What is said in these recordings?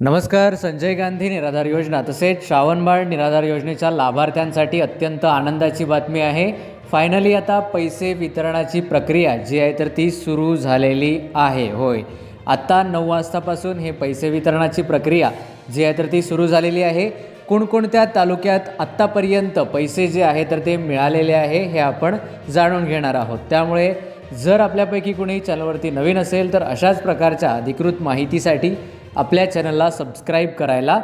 नमस्कार संजय गांधी निराधार योजना. तसेच श्रावणबाळ निराधार योजनेच्या लाभार्थ्यांसाठी अत्यंत आनंदाची बातमी आहे. फायनली आता पैसे वितरणाची प्रक्रिया जी आहे तर ती सुरू झालेली आहे. होय. आत्ता नऊ वाजतापासून हे पैसे वितरणाची प्रक्रिया जी आहे तर ती सुरू झालेली आहे. कोणकोणत्या तालुक्यात आत्तापर्यंत पैसे जे आहे तर ते मिळालेले आहे हे आपण जाणून घेणार आहोत. त्यामुळे जर आपल्यापैकी कोणी चॅनलवरती नवीन असेल तर अशाच प्रकारच्या अधिकृत माहितीसाठी आपल्या चॅनलला सबस्क्राईब करायला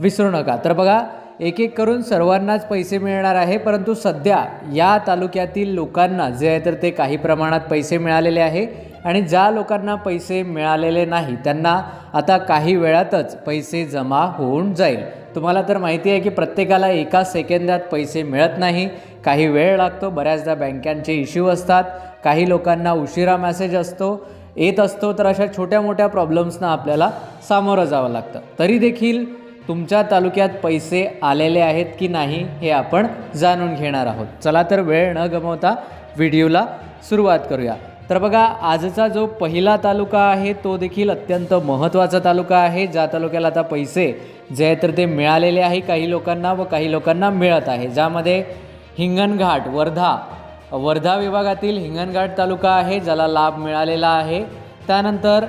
विसरू नका. तर बघा एक एक करून सर्वांनाच पैसे मिळणार आहे परंतु सध्या या तालुक्यातील लोकांना जे आहे तर ते काही प्रमाणात पैसे मिळालेले आहे आणि ज्या लोकांना पैसे मिळालेले नाही त्यांना आता काही वेळातच पैसे जमा होऊन जाईल. तुम्हाला तर माहिती आहे की प्रत्येकाला एका सेकंदात पैसे मिळत नाही काही वेळ लागतो बऱ्याचदा बँकांचे इश्यू असतात काही लोकांना उशिरा मॅसेज असतो येत असतो तर अशा छोट्या मोठ्या प्रॉब्लेम्सना आपल्याला सामोरं जावं लागतं. तरी देखील तुमच्या तालुक्यात पैसे आलेले आहेत की नाही हे आपण जाणून घेणार आहोत. चला तर वेळ न गमवता व्हिडिओला सुरुवात करूया. तर बघा आजचा जो पहिला तालुका आहे तो देखील अत्यंत महत्त्वाचा तालुका आहे. ज्या तालुक्याला आता पैसे जे आहे तर ते मिळालेले आहे काही लोकांना व काही लोकांना मिळत आहे. ज्यामध्ये हिंगणघाट वर्धा वर्धा विभागातील हिंगणघाट तालुका आहे ज्याला लाभ मिळालेला आहे. त्यानंतर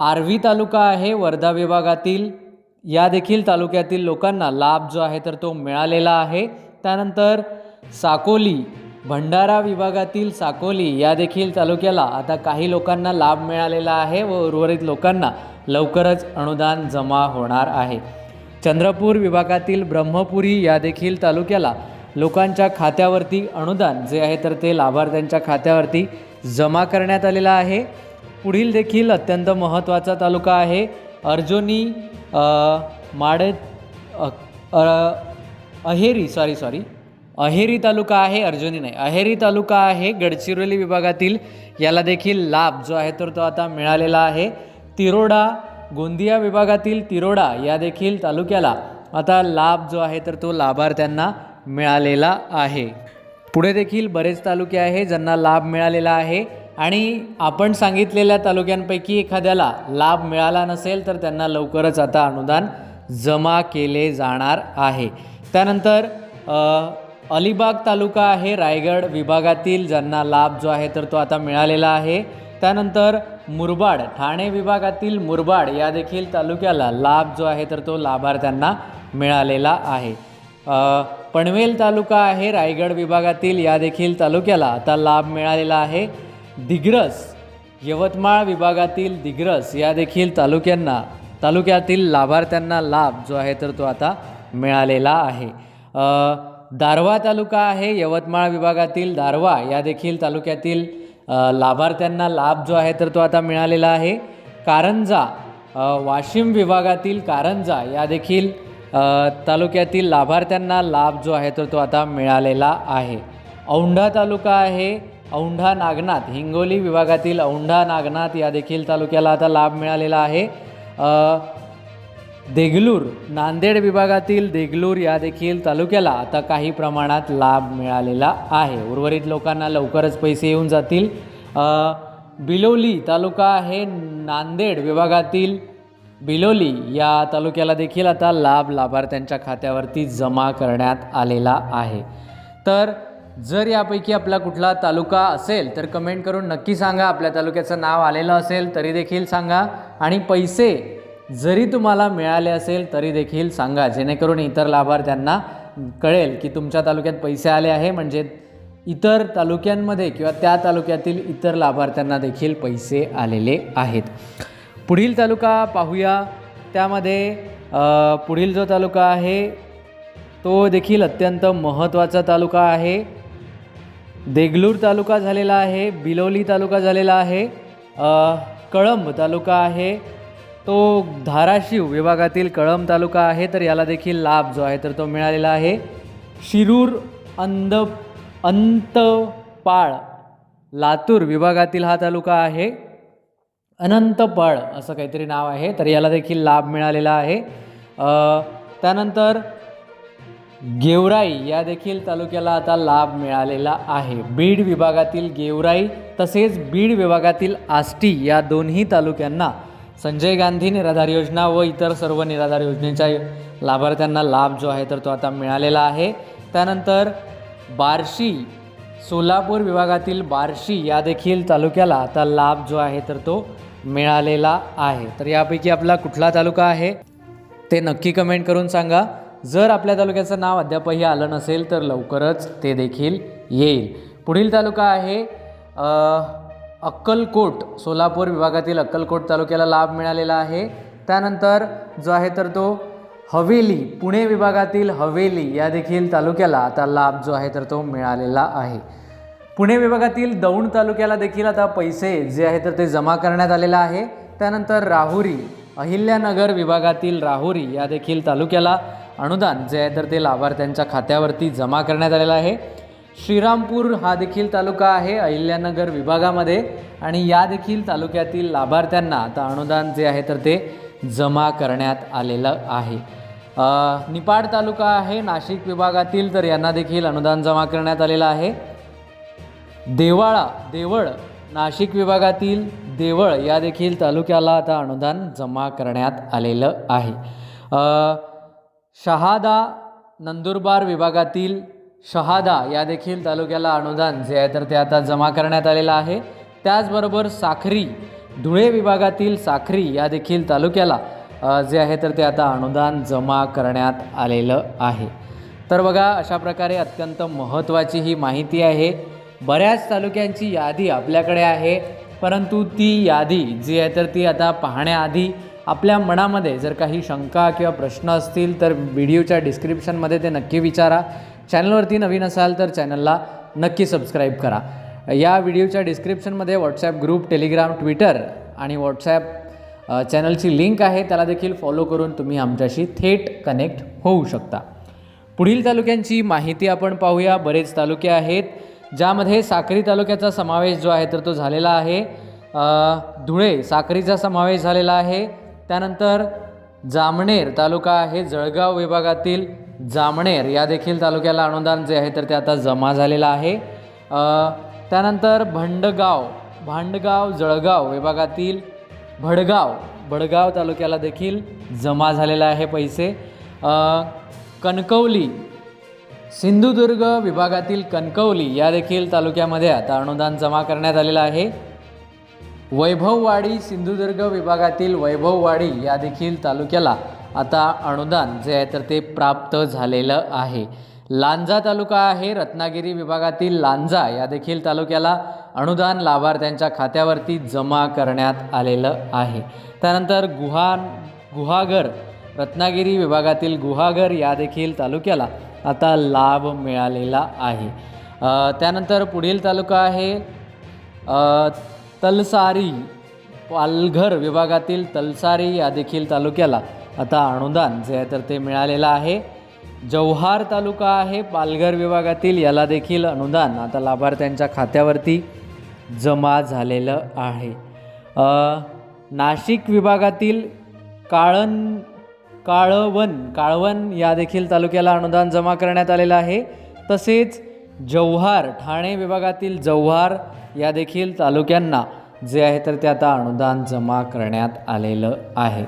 आर्वी तालुका आहे वर्धा विभागातील. या देखील तालुक्यातील लोकांना लाभ जो आहे तर तो मिळालेला आहे. त्यानंतर साकोली भंडारा विभागातील साकोली या देखील तालुक्याला आता काही लोकांना लाभ मिळालेला आहे व उर्वरित लोकांना लवकरच अनुदान जमा होणार आहे. चंद्रपूर विभागातील ब्रह्मपुरी या देखील तालुक्याला लोकांच्या खात्यावरती अनुदान जे आहे तर ते लाभार्थ्यांच्या खात्यावरती जमा करण्यात आलेलं आहे. पुढील देखील अत्यंत महत्त्वाचा तालुका आहे. अर्जुनी अ, माडे अहेरी सॉरी सॉरी अहेरी तालुका आहे अर्जुनी नाही. अहेरी तालुका आहे गडचिरोली विभागातील. याला देखील लाभ जो आहे तर तो आता मिळालेला आहे. तिरोडा गोंदिया विभागातील तिरोडा या देखील तालुक्याला आता लाभ जो आहे तर तो लाभार्थ्यांना मिळालेला आहे. पुढे देखील बरेच तालुके आहे ज्यांना लाभ मिळालेला आहे आणि आपण सांगितलेल्या तालुक्यांपैकी एखाद्याला लाभ मिळाला नसेल तर त्यांना लवकरच आता अनुदान जमा केले जाणार आहे. त्यानंतर अलिबाग तालुका आहे रायगड विभागातील ज्यांना लाभ जो आहे तर तो आता मिळालेला आहे. त्यानंतर मुरबाड ठाणे विभागातील मुरबाड या देखील तालुक्याला लाभ जो आहे तर तो लाभार्थ्यांना मिळालेला आहे. पनवेल तालुका आहे. रायगड विभागातील या देखील तालुक्याला आता लाभ मिळालेला आहे. दिग्रस यवतमाळ विभागातील दिग्रस या देखील तालुक्यांना तालुक्यातील लाभार्थ्यांना लाभ जो आहे तर तो आता मिळालेला आहे. दारवा तालुका आहे. यवतमाळ विभागातील दारवा या देखील तालुक्यातील लाभार्थ्यांना लाभ जो आहे तर तो आता मिळालेला आहे. कारंजा वाशिम विभागातील कारंजा या देखील तालुक्यातील लाभार्थ्यांना लाभ जो आहे तर तो आता मिळालेला आहे. औंढा तालुका आहे. औंढा नागनाथ हिंगोली विभागातील औंढा नागनाथ या देखील तालुक्याला आता लाभ मिळालेला आहे. देगलूर नांदेड विभागातील देगलूर या देखील तालुक्याला आता काही प्रमाणात लाभ मिळालेला आहे. उर्वरित लोकांना लवकरच पैसे येऊन जातील. बिलोली तालुका आहे. नांदेड विभागातील बिलोली या तालुक्याला देखील आता लाभ लाभार्थ्यांच्या खात्यावरती जमा करण्यात आलेला आहे. तर जर यापैकी आपला कुठला तालुका असेल तर कमेंट करून नक्की सांगा. आपल्या तालुक्याचं नाव आलेलं असेल तरी देखील सांगा. आणि पैसे जरी तुम्हाला मिळाले असेल तरी देखील सांगा. जेणेकरून इतर लाभार्थ्यांना कळेल की तुमच्या तालुक्यात पैसे आले आहे. म्हणजे इतर तालुक्यांमध्ये किंवा त्या तालुक्यातील इतर लाभार्थ्यांना देखील पैसे आलेले आहेत. पुढील तालुका पाहूया. त्यामध्ये पुढील जो तालुका आहे तो देखील अत्यंत महत्त्वाचा तालुका आहे. देगलूर तालुका झालेला आहे बिलोली तालुका झालेला आहे कळंब तालुका आहे. तो धाराशिव विभागातील कळंब तालुका आहे तर याला देखील लाभ जो आहे तर तो मिळालेला आहे. शिरूर अंद अंतपाळ लातूर विभागातील हा तालुका आहे. अनंतपाळ असं काहीतरी नाव आहे. तर याला देखील लाभ मिळालेला आहे. त्यानंतर गेवराई या देखील तालुक्याला आता लाभ मिळालेला आहे. बीड विभागातील गेवराई तसेच बीड विभागातील आष्टी या दोन्ही तालुक्यांना संजय गांधी निराधार योजना व इतर सर्व निराधार योजनेच्या लाभार्थ्यांना लाभ जो आहे तर तो आता मिळालेला आहे. त्यानंतर बार्शी सोलापूर विभागातील बार्शी या देखील तालुक्याला आता लाभ जो आहे तर तो मिळालेला आहे. तर यापैकी आपला कुठला तालुका आहे ते नक्की कमेंट करून सांगा. जर आपल्या तालुक्याचं नाव अद्यापही आलं नसेल तर लवकरच ते देखील येईल. पुढील तालुका आहे अक्कलकोट. सोलापूर विभागातील अक्कलकोट तालुक्याला लाभ मिळालेला आहे. त्यानंतर जो आहे तर तो हवेली पुणे विभागातील हवेली या देखील तालुक्याला आता लाभ जो आहे तर तो मिळालेला आहे. पुणे विभागातील दौंड तालुक्याला देखील आता पैसे जे आहे तर ते जमा करण्यात आलेलं आहे. त्यानंतर राहुरी अहिल्यानगर विभागातील राहुरी या देखील तालुक्याला अनुदान जे आहे तर ते लाभार्थ्यांच्या खात्यावरती जमा करण्यात आलेलं आहे. श्रीरामपूर हा देखील तालुका आहे अहिल्यानगर विभागामध्ये. आणि या देखील तालुक्यातील लाभार्थ्यांना आता अनुदान जे आहे तर ते जमा करण्यात आलेलं आहे. निपाड तालुका आहे नाशिक विभागातील तर यांना देखील अनुदान जमा करण्यात आलेलं आहे. देवाळा देवळ नाशिक विभागातील देवळ या देखील तालुक्याला आता अनुदान जमा करण्यात आलेलं आहे. शहादा नंदुरबार विभागातील शहादा या देखील तालुक्याला अनुदान जे आहे तर ते आता जमा करण्यात आलेलं आहे. त्याचबरोबर साखरी धुळे विभागातील साखरी या देखील तालुक्याला जे आहे तर ते आता अनुदान जमा करण्यात आलेलं आहे. तर बघा अशा प्रकारे अत्यंत महत्त्वाची ही माहिती आहे. बऱ्याच तालुक्यांची यादी आपल्याकडे आहे परंतु ती यादी जी आहे तर ती आता पाहण्याआधी आपल्या मनामध्ये जर काही शंका किंवा प्रश्न असतील तर व्हिडिओच्या डिस्क्रिप्शनमध्ये ते नक्की विचारा. चॅनलवरती नवीन असाल तर चॅनलला नक्की सबस्क्राईब करा. या व्हिडिओच्या डिस्क्रिप्शनमध्ये व्हॉट्सॲप ग्रुप टेलिग्राम ट्विटर आणि व्हॉट्सॲप चॅनलची लिंक आहे त्याला देखील फॉलो करून तुम्ही आमच्याशी थेट कनेक्ट होऊ शकता. पुढील तालुक्यांची माहिती आपण पाहूया. बरेच तालुके आहेत ज्यामध्ये साक्री तालुक्याचा समावेश जो आहे तर तो झालेला आहे. धुळे साक्रीचा समावेश झालेला आहे. त्यानंतर जामणेर तालुका आहे जळगाव विभागातील जामणेर या देखील तालुक्याला अनुदान जे आहे तर ते आता जमा झालेलं आहे. त्यानंतर भंडगाव भांडगाव जळगाव विभागातील भडगाव भडगाव तालुक्याला देखील जमा झालेला आहे पैसे. कणकवली सिंधुदुर्ग विभागातील कणकवली या देखील तालुक्यामध्ये आता अनुदान जमा करण्यात आलेलं आहे. वैभववाडी सिंधुदुर्ग विभागातील वैभववाडी या देखील तालुक्याला आता अनुदान जे आहे तर ते प्राप्त झालेलं आहे. लांजा तालुका आहे. रत्नागिरी विभागातील लांजा या देखील तालुक्याला अनुदान लाभार्थ्यांच्या खात्यावरती जमा करण्यात आलेलं आहे. त्यानंतर गुहा गुहागर रत्नागिरी विभागातील गुहागर या देखील तालुक्याला आता लाभ मिळालेला आहे. त्यानंतर पुढील तालुका आहे. तलसारी पालघर विभागातील तलसारी या देखील तालुक्याला आता अनुदान जे आहे तर ते मिळालेलं आहे. जव्हार तालुका आहे पालघर विभागातील याला देखील अनुदान. आता लाभार्थ्यांच्या खात्यावरती जमा झालेलं आहे. नाशिक विभागातील काळण काळवण काळवण या देखील तालुक्याला अनुदान जमा करण्यात आलेलं आहे. तसेच जव्हार ठाणे विभागातील जव्हार या देखील तालुक्यांना जे आहे तर ते आता अनुदान जमा करण्यात आलेलं आहे.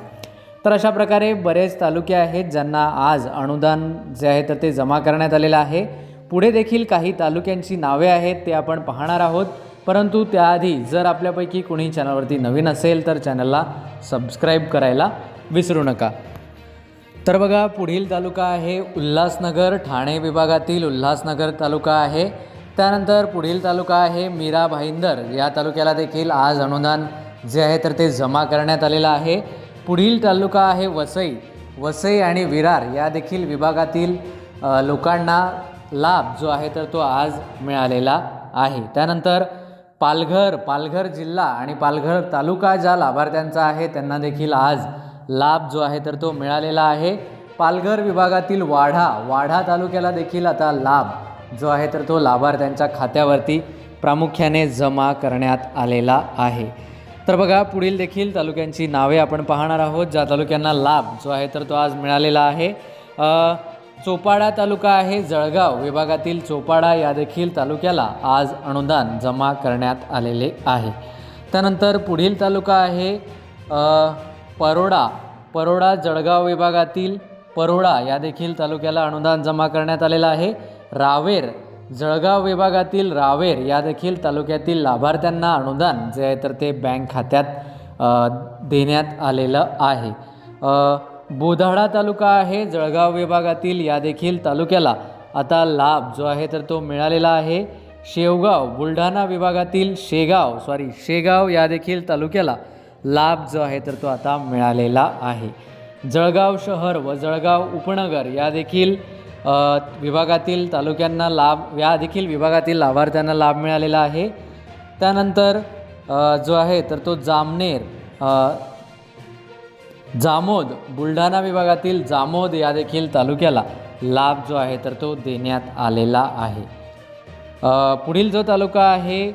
तर अशा प्रकारे बरेच तालुके आहेत ज्यांना आज अनुदान जे आहे तर ते जमा करण्यात आलेलं आहे. पुढे देखील काही तालुक्यांची नावे आहेत ते आपण पाहणार आहोत. परंतु त्याआधी जर आपल्यापैकी कोणी चॅनलवरती नवीन असेल तर चॅनलला सबस्क्राईब करायला विसरू नका. तर बघा पुढील तालुका आहे उल्हासनगर. ठाणे विभागातील उल्हासनगर तालुका आहे. त्यानंतर पुढील तालुका आहे मीरा भाईंदर या तालुक्याला देखील आज अनुदान जे आहे तर ते जमा करण्यात आलेलं आहे. पुढील तालुका आहे वसई. वसई आणि विरार या देखील विभागातील लोकांना लाभ जो आहे तर तो आज मिळालेला आहे. त्यानंतर पालघर पालघर जिल्हा आणि पालघर तालुका ज्या लाभार्थ्यांचा आहे त्यांना देखील आज लाभ जो आहे तर तो मिळालेला आहे. पालघर विभागातील वाढा वाढा तालुक्याला देखील आता लाभ जो आहे तर तो लाभार्थ्यांच्या खात्यावरती प्रामुख्याने जमा करण्यात आलेला आहे. तर बघा पुढील देखील तालुक्यांची नावे आपण पाहणार आहोत. ज्या तालुक्यांना लाभ जो आहे तर तो आज मिळालेला आहे. चोपाडा तालुका आहे जळगाव विभागातील चोपाडा या देखील तालुक्याला आज अनुदान जमा करण्यात आलेले आहे. त्यानंतर पुढील तालुका आहे परोडा. परोडा जळगाव विभागातील परोडा या देखील तालुक्याला अनुदान जमा करण्यात आलेलं आहे. रावेर जळगाव विभागातील रावेर या देखील तालुक्यातील लाभार्थ्यांना अनुदान जे आहे तर ते बँक खात्यात देण्यात आलेलं आहे. बोधाडा तालुका आहे जळगाव विभागातील या देखील तालुक्याला आता लाभ जो आहे तर तो मिळालेला आहे. शेवगाव बुलढाणा विभागातील शेगाव सॉरी शेगाव या देखील तालुक्याला लाभ जो आहे तर तो आता मिळालेला आहे. जळगाव शहर व जळगाव उपनगर या देखील विभागातील तालुक्यांना लाभ या देखील विभागातील लाभार्थ्यांना लाभ मिळालेला आहे. त्यानंतर जो आहे तर तो जामनेर जामोद बुलढाणा विभागातील जामोद या देखील तालुक्याला लाभ जो आहे तर तो देण्यात आलेला आहे. पुढील जो तालुका आहे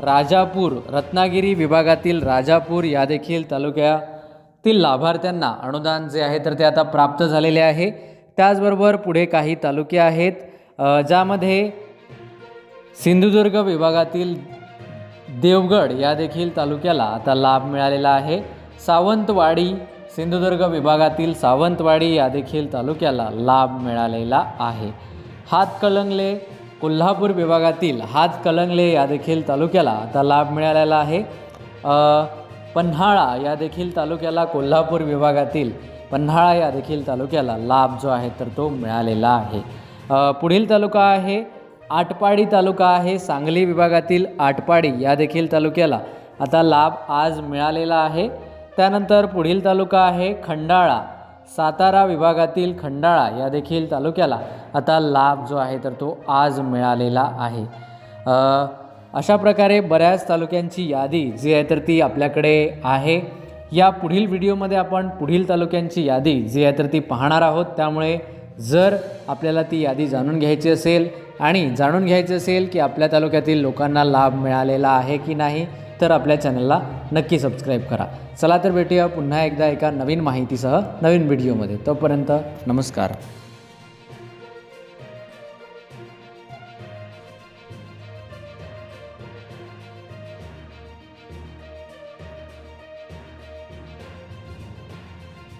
राजापूर रत्नागिरी विभागातील राजापूर या देखील तालुक्यातील लाभार्थ्यांना अनुदान जे आहे तर ते आता प्राप्त झालेले आहे. त्याचबरोबर पुढे काही तालुके आहेत ज्यामध्ये सिंधुदुर्ग विभागातील देवगड या देखील तालुक्याला आता लाभ मिळालेला आहे. सावंतवाडी सिंधुदुर्ग विभागातील सावंतवाडी या देखील तालुक्याला लाभ मिळालेला आहे. हातकलंगले कोल्हापूर विभागातील हातकलंगले या देखील तालुक्याला आता लाभ मिळालेला आहे. पन्हाळा या देखील तालुक्याला कोल्हापूर विभागातील पन्हाळा या देखील तालुक्याला लाभ जो आहे तर तो मिळालेला आहे. पुढील तालुका आहे आटपाडी तालुका आहे. सांगली विभागातील आटपाडी या देखील तालुक्याला आता लाभ आज मिळालेला आहे. त्यानंतर पुढील तालुका आहे खंडाळा. सातारा विभागातील खंडाळा या देखील तालुक्याला आता लाभ जो आहे तर तो आज मिळालेला आहे. अशा प्रकारे बऱ्याच तालुक्यांची यादी जी आहे तर ती आपल्याकडे आहे. या पुढील व्हिडिओमध्ये आपण पुढील तालुक्यांची यादी जी आहे तर ती पाहणार आहोत. त्यामुळे जर आपल्याला ती यादी जाणून घ्यायची असेल आणि जाणून घ्यायची असेल की आपल्या तालुक्यातील लोकांना लाभ मिळालेला आहे की नाही तर आपल्या चॅनलला नक्की सबस्क्राईब करा. चला तर भेटूया पुन्हा एकदा एका नवीन माहितीसह नवीन व्हिडिओमध्ये. तोपर्यंत नमस्कार.